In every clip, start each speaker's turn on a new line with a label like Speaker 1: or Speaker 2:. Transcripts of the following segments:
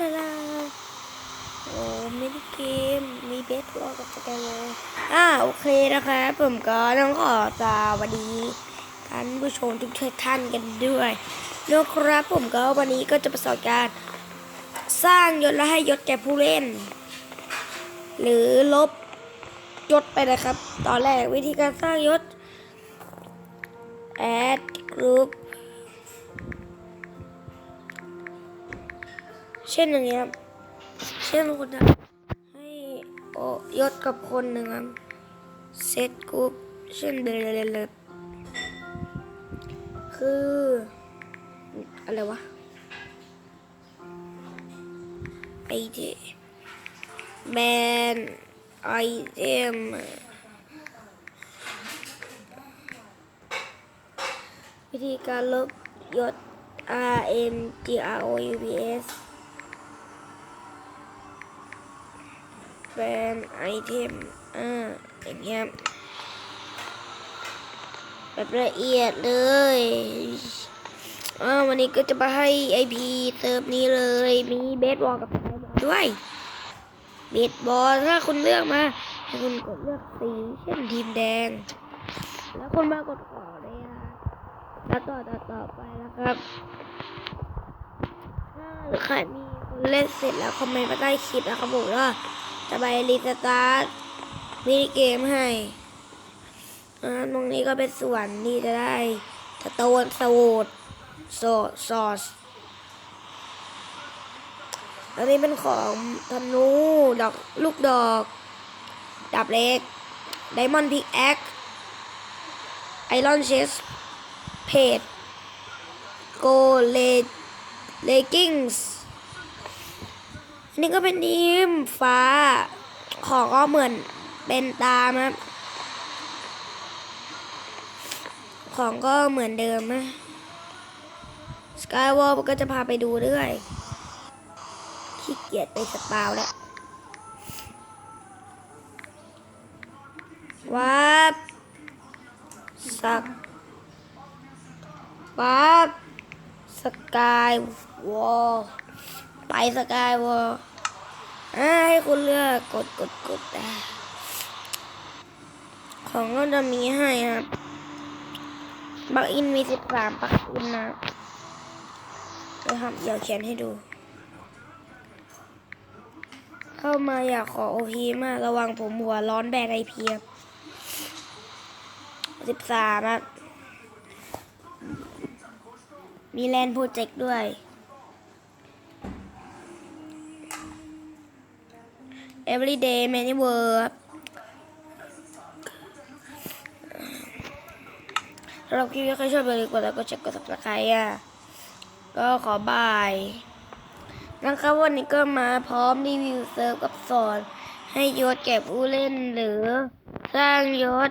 Speaker 1: ลาลาโอ้ไมินิเกม มีเบสบอลกับสแกนเลยอ่าโอเคนะคะผมก็ต้องขอสวัสดีท่านผู้ชมทุกท่านกันด้วยนะครับผมก็วันนี้ก็จะประสอนการ สร้างยศและให้ยศแก่ผู้เล่น หรือลบยศไปนะครับ ตอนแรกวิธีการสร้างยศ add group เช่นอย่างเงี้ยเช่นคุณจะให้อยศกับคนหนึ่งครับ set group เช่นเบลเลคืออะไรวะไอเทแบนไอเทมวิธีการลบยศ R M G R O U P S แบนไอเทมอ่าอย่างเงี้ยแบบละเอียดเลยอ่าวันนี้ก็จะมาให้ IP เติมนี้เลย มีเบสบอลกับไบอลด้วยเบสบอลถ้าคุณเลือกมาให้คุณกดเลือกสีเช่นทีมแดง แล้วคุณมากดขอเลยนะแล้วต่อต่อต่อไปนะครับถ้าใครมีคนเล่นเสร็จแล้วคอมเมนต์มาใต้คลิปนะครับผมว่า จะไปรีสตาร์ทมินิเกมให้ตรงนี้ก็เป็นส่วนที่จะได้สโตนสวดโซซอสอันนี้เป็นของธนูดอกลูกดอกดาบเล็กไดมอนด์พิกแอคไอรอนเชสเพดโกเลเลกิ้งส์ อันนี้ก็เป็นทีมฟ้า ของก็เหมือนเป็นตามครับ ของก็เหมือนเดิมนะสกายวอลก็จะพาไปดูด้วยขี้เกียจไปสปาวแล้ววับสักวับสกายวอล ไปสกายวอลให้คุณเลือกกดกดกดของก็จะมีให้ครับบักอินมีสิบสามปักอินนะนะครับเดี๋ยวเขียนให้ดู เข้ามาอยากขอโอพีมากระวังผมหัวร้อนแบกไอเพียบสิบสามครับมีแลนโปรเจกต์ด้วย everyday many word สำหรับคลิปนี้ใครชอบอย่าลืมกดไลค์กดแชร์กด subscribe อะก็ขอบายนะครับวันนี้ก็มาพร้อมรีวิวเซิร์ฟกับสอน ให้ยศแก่ผู้เล่นหรือสร้างยศ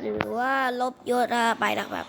Speaker 1: หรือว่าลบยศอะไปนะครับ